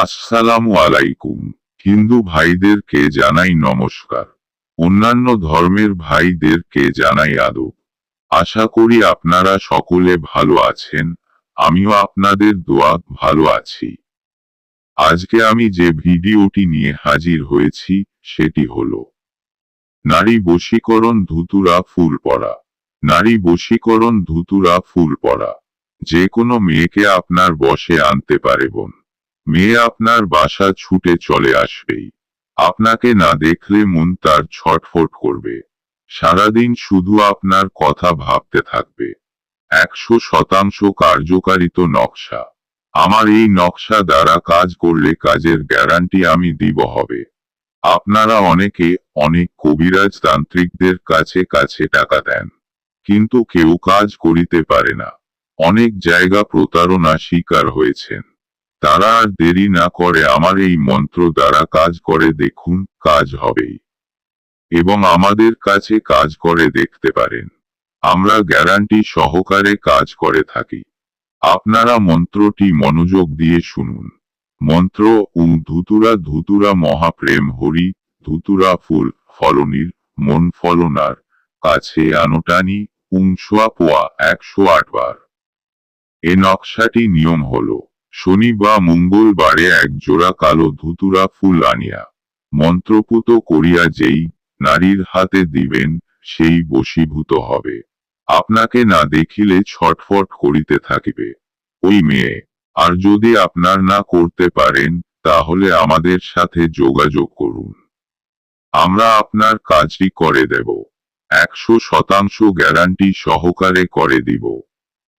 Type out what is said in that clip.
আসসালামু আলাইকুম। হিন্দু ভাইদেরকে জানাই নমস্কার। অন্যান্য ধর্মের ভাইদেরকে জানাই আদব। আশা করি আপনারা সকলে ভালো আছেন, আমিও আপনাদের দোয়া ভালো আছি। আজকে আমি যে ভিডিওটি নিয়ে হাজির হয়েছি, সেটি হল নারী বশীকরণ ধুতুরা ফুল পড়া নারী বশীকরণ ধুতুরা ফুল পড়া যে কোনো মেয়েকে আপনার বশে আনতে পারে বোন। মেয়ে আপনার বাসা ছুটে চলে আসবেই। আপনাকে না দেখলে মন তার ছটফট করবে। সারাদিন শুধু আপনার কথা ভাবতে থাকবে। একশো শতাংশ কার্যকারিত নকশা। আমার এই নকশা দ্বারা কাজ করলে কাজের গ্যারান্টি আমি দিব হবে। আপনারা অনেকে অনেক কবিরাজ তান্ত্রিকদের কাছে কাছে টাকা দেন। কিন্তু কেউ কাজ করিতে পারে না। অনেক জায়গা প্রতারণা শিকার হয়েছেন। তারা আর দেরি না করে আমার এই মন্ত্র দ্বারা কাজ করে দেখুন, কাজ হবেই। এবং আমাদের কাছে কাজ করে দেখতে পারেন। আমরা গ্যারান্টি সহকারে কাজ করে থাকি। আপনারা মন্ত্রটি মনোযোগ দিয়ে শুনুন। মন্ত্র উ ধুতুরা ধুতুরা মহাপ্রেম হরি, ধুতুরা ফুল, ফলনির, মন ফলনার, কাছে আনোটানি উংশোয়া পোয়া, একশো আটবার এ নকশাটি নিয়ম হলো। শনি বা মঙ্গলবারে এক জোড়া কালো ধুতুরা ফুল আনিয়া, মন্ত্রপুত করিয়া যেই নারীর হাতে দিবেন, সেই বশীভূত হবে। আপনাকে না দেখিলে ছটফট করিতে থাকিবে। ওই মেয়ে, আর যদি আপনার না করতে পারেন, তাহলে আমাদের সাথে যোগাযোগ করুন। আমরা আপনার কাজটি করে দেব। একশো শতাংশ গ্যারান্টি সহকারে করে দিব।